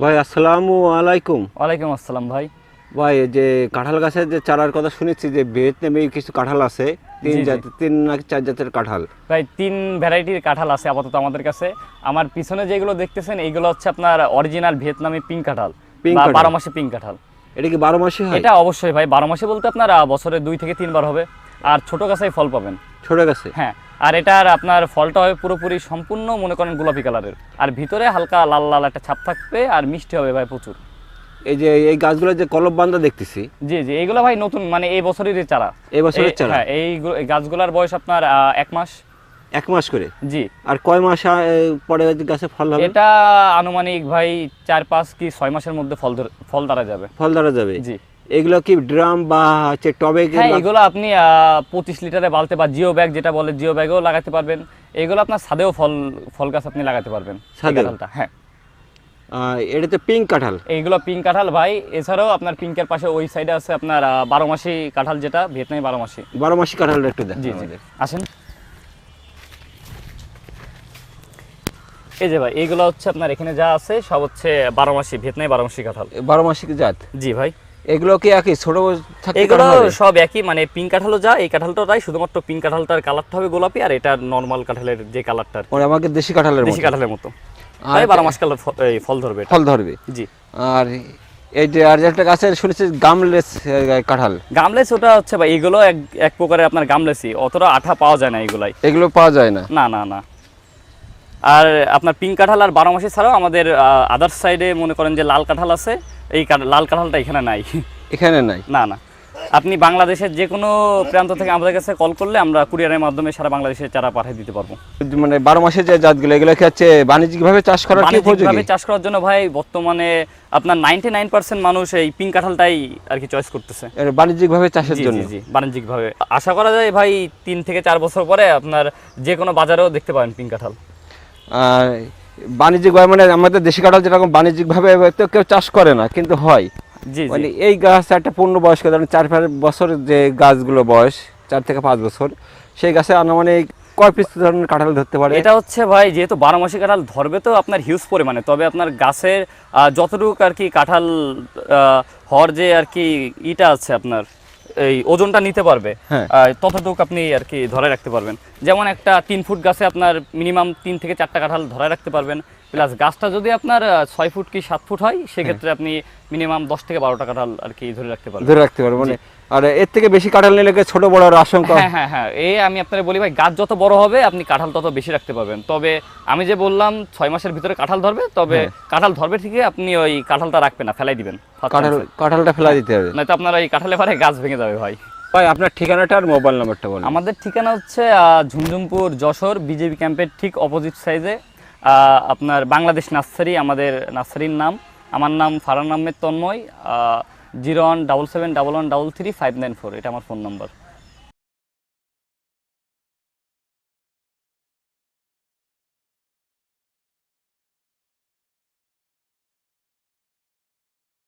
ভাই আসসালামু আলাইকুম। ওয়ালাইকুম আসসালাম ভাই। ভাই যে কাঁঠাল গাছের যে চারার কথা শুনেছি যে ভিয়েতনামে কিছু কাঁঠাল আছে তিন জি, জি। তিন নাকি চার জাতের কাঁঠাল। ভাই তিন ভ্যারাইটির কাঁঠাল আছে আপাতত আমাদের কাছে। আমার পিছনে যেগুলো দেখতেছেন এইগুলো হচ্ছে আপনার অরিজিনাল ভিয়েতনামি পিঙ্ক কাঁঠাল কাঁঠাল। বারো মাসে পিঙ্ক কাঁঠাল। এটা কি বারো মাসে হয়? এটা অবশ্যই ভাই বারো মাসে বলতে আপনার বছরে দুই থেকে তিনবার হবে আর ছোট গাছে ফল পাবেন। ছোট গাছে? হ্যাঁ আর এটার আপনার ফলটা হবে পুরোপুরি সম্পূর্ণ মনে করেন গোলাপি কালারের। আর ভিতরে হালকা লাল লাল একটা ছাপ থাকবে আর মিষ্টি হবে ভাই প্রচুর। এই যে এই গাছগুলো যে কলব বান্ধা দেখতেছি। জি জি এইগুলো ভাই নতুন মানে এই বছরেরই চারা। এই বছরের চারা? হ্যাঁ এই গাছগুলার বয়স আপনার এক মাস। এক মাস করে? জি। আর কয় মাস পরে গাছে ফল হবে? এটা আনুমানিক ভাই চার পাঁচ কি ছয় মাসের মধ্যে ফল ফল দ্বারা যাবে। ফল ধরা যাবে। জি। এগুলো কি ড্রাম বা হচ্ছে টবে কি হ্যাঁ এগুলো আপনি পঁচিশ লিটারে বালতে বা জিও ব্যাগ যেটা বলে জিও ব্যাগেও লাগাতে পারবেন। এগুলো আপনার ছাদেও ফল ফল গাছ আপনি লাগাতে পারবেন কাঁঠালটা, হ্যাঁ। আহ, এটা তো পিঙ্ক কাঁঠাল? এইগুলো পিঙ্ক কাঁঠাল ভাই এছাড়াও আপনার পিঙ্কের পাশে ওই সাইডে আছে আপনার বারো মাসি কাঁঠাল যেটা ভিয়েতনামি বারো মাসি। বারো মাসি কাঁঠালটা একটু দেখ। জি জি। আসেন। এই যে ভাই এইগুলো হচ্ছে আপনার এখানে যা আছে সব হচ্ছে বারো মাসি ভিয়েতনামি বারো মাসি কাঁঠাল। বারো মাসি জাত? জি ভাই। এগুলো কি একই? ছোট এগুলো? সব একই মানে পিঙ্ক কাঁঠালও যা এই কাঁঠালটা তাই শুধুমাত্র পিঙ্ক কাঁঠালটার কালারটা হবে গোলাপি আর এটা নর্মাল কাঁঠালের যে কালারটা মানে আমাকে দেশি কাঁঠালের দেশি কাঁঠালের মতো। আর বারো মাস কালার ফল ধরবে ফল ধরবে? জি। আর এই যে আর একটা শুনেছি গামলেস কাঁঠাল। গামলেস ওটা হচ্ছে ভাই এগুলো এক এক প্রকারের আপনার গামলেসি অতটা আঠা পাওয়া যায় না এগুলাই। এগুলো পাওয়া যায় না? না না না। আর আপনার পিঙ্ক কাঁঠাল আর বারো মাসি ছাড়াও আমাদের আদার সাইডে মনে করেন যে লাল কাঁঠাল আছে এই লাল কাঁঠালটা এখানে নাই। এখানে নাই? না না। আপনি বাংলাদেশের যে কোনো প্রান্ত থেকে আমাদের কাছে কল করলে আমরা কুরিয়ারের মাধ্যমে সারা বাংলাদেশে চারা পাঠিয়ে দিতে পারব। মানে বারো মাসের যে জাতগুলো এগুলো কি হচ্ছে বাণিজ্যিকভাবে চাষ করার বাণিজ্যিকভাবে চাষ করার জন্য ভাই বর্তমানে আপনার নাইনটি নাইন পার্সেন্ট মানুষ এই পিঙ্ক কাঁঠালটাই আর কি চয়েস করতেছে। বাণিজ্যিকভাবে চাষের জন্য? জি বাণিজ্যিকভাবে। আশা করা যায় ভাই তিন থেকে চার বছর পরে আপনার যে কোনো বাজারেও দেখতে পাবেন পিঙ্ক কাঁঠাল। বাণিজ্যিকভাবে মানে আমাদের দেশি কাঁঠাল যেরকম বাণিজ্যিকভাবে তো কেউ চাষ করে না কিন্তু হয়। জি মানে এই গাছ একটা পূর্ণ বয়স্ক ধরেন চার পাঁচ বছর যে গাছগুলো বয়স চার থেকে পাঁচ বছর সেই গাছে আনুমানিক কয় পিস ধরনের কাঁঠাল ধরতে পারে? এটা হচ্ছে ভাই যেহেতু বারো মাসি কাঁঠাল ধরবে তো আপনার হিউজ পরিমাণে তবে আপনার গাছের যতটুকু আর কি কাঁঠাল হওয়ার যে আর কি ইটা আছে আপনার এই ওজনটা নিতে পারবে ততটুক আহ, ততটুকু আপনি আর কি ধরে রাখতে পারবেন। যেমন একটা তিন ফুট গাছে আপনার মিনিমাম তিন থেকে চারটা কাঁঠাল ধরে রাখতে পারবেন। প্লাস গাছটা যদি আপনার ছয় ফুট কি সাত ফুট হয় সেক্ষেত্রে আপনি মিনিমাম দশ থেকে বারোটা কাঁঠাল আর কি ধরে রাখতে পারবেন। ধরে রাখতে পারবে মানে আর এর থেকে বেশি কাঁঠাল নিলে ছোট বড় আশঙ্কা? হ্যাঁ হ্যাঁ হ্যাঁ এই আমি আপনাকে বলি ভাই গাছ যত বড় হবে আপনি কাঁঠাল তত বেশি রাখতে পারবেন। তবে আমি যে বললাম ছয় মাসের ভিতরে কাঁঠাল ধরবে তবে হ্যাঁ। কাঁঠাল ধরবে ঠিকই আপনি ওই কাঁঠালটা রাখবেন না ফেলাই দিবেন কাঁঠাল কাঁঠালটা ফেলা দিতে হবে। নয়তো আপনার ওই কাঁঠালে পারে গাছ ভেঙে যাবে ভাই। ভাই আপনার ঠিকানাটা আর মোবাইল নাম্বারটা বলুন। আমাদের ঠিকানা হচ্ছে ঝুমঝুমপুর যশোর বিজেপি ক্যাম্পের ঠিক অপোজিট সাইজে আপনার বাংলাদেশ নার্সারি, আমাদের নার্সারির নাম। আমার নাম Faran Ahmed Tanmoy zero one double seven double one double three five nine four, এটা আমার ফোন নাম্বার।